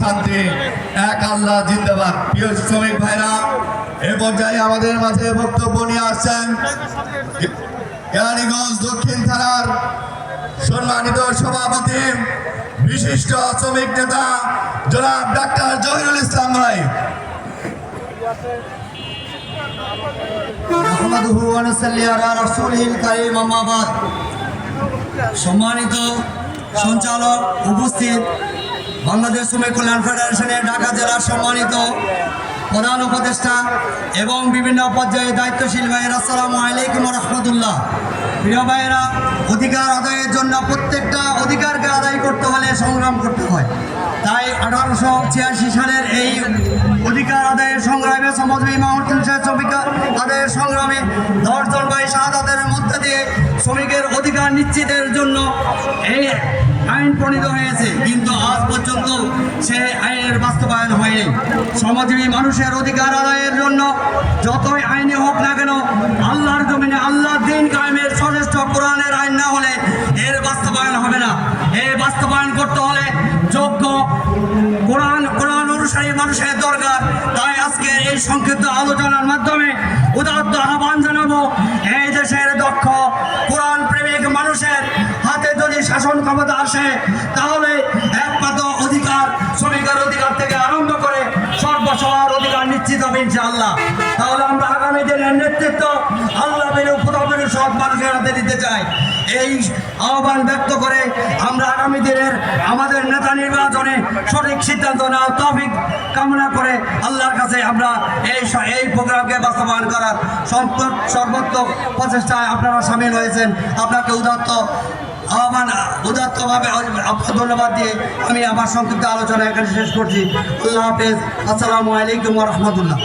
শান্তি এক আল্লাহ জিন্দাবাদ। প্রিয় শ্রমিক ভাইরা, এ পর্যায়ে আমাদের মাঝে বক্তব্য নিয়ে আসছেন কেরানীগঞ্জ দক্ষিণ থানার সম্মানিত সভাপতি, বিশিষ্ট শ্রমিক নেতা জনাব ডাক্তার জহিরুল ইসলাম বাদ। সম্মানিত সঞ্চালক উপস্থিত বাংলাদেশ শ্রমিক কল্যাণ ফেডারেশনের ঢাকা জেলার সম্মানিত প্রধান উপদেষ্টা এবং বিভিন্ন পর্যায়ে দায়িত্বশীল ভাইয়েরা, আসসালামু আলাইকুম রহমতুল্লাহ প্রিয় ভাইয়েরা, অধিকার আদায়ের জন্য প্রত্যেকটা অধিকারকে আদায় করতে হলে সংগ্রাম করতে হয়। তাই আঠারোশো ছিয়াশি সালের এই অধিকার আদায়ের সংগ্রামে মাহমুদ শ্রমিক আদায়ের সংগ্রামে দশজন ভাই শাহাদাতের মধ্যে দিয়ে শ্রমিকের অধিকার নিশ্চিতের জন্য এই আইন প্রণীত হয়েছে। কিন্তু আজ পর্যন্ত সে আইনের বাস্তবায়ন হয়নি। সমাজবী মানুষের অধিকার আদায়ের জন্য যতই আইনে হোক না কেন, আল্লাহর জমিনে আল্লাহ দিন কায়েমের সচেষ্ট কোরআনের আইন না হলে এর বাস্তবায়ন হবে না। এর বাস্তবায়ন করতে হলে যোগ্য কোরআন কোরআন অনুসারী মানুষের দরকার। তাই আজকে এই সংক্ষিপ্ত আলোচনার মাধ্যমে উদাত্ত আহ্বান শাসন ক্ষমতা আসে, তাহলে একমাত্র অধিকার, শ্রমিকের অধিকার থেকে আরম্ভ করে সর্বসবার অধিকার নিশ্চিত হবে ইনশাআল্লাহ। তাহলে আমরা আগামী দিনের নেতৃত্ব আল্লাহ বেরু পুরোপুরি সৎ মানুষের হাতে দিতে চাই। এই আহ্বান ব্যক্ত করে আমরা আগামী দিনের আমাদের নেতা নির্বাচনে সঠিক সিদ্ধান্ত নেওয়ার তৌফিক কামনা করে আল্লাহর কাছে আমরা এই এই প্রোগ্রামকে বাস্তবায়ন করার সর্বোত্তম প্রচেষ্টায় আপনারা সামিল হয়েছেন। আপনাকে উদাত্ত আহ্বান উদাত্তভাবে ধন্যবাদ দিয়ে আমি আমার সংক্ষিপ্ত আলোচনা এখানে শেষ করছি। আল্লাহ হাফেজ। আসসালামু আলাইকুম রহমতুল্লাহ।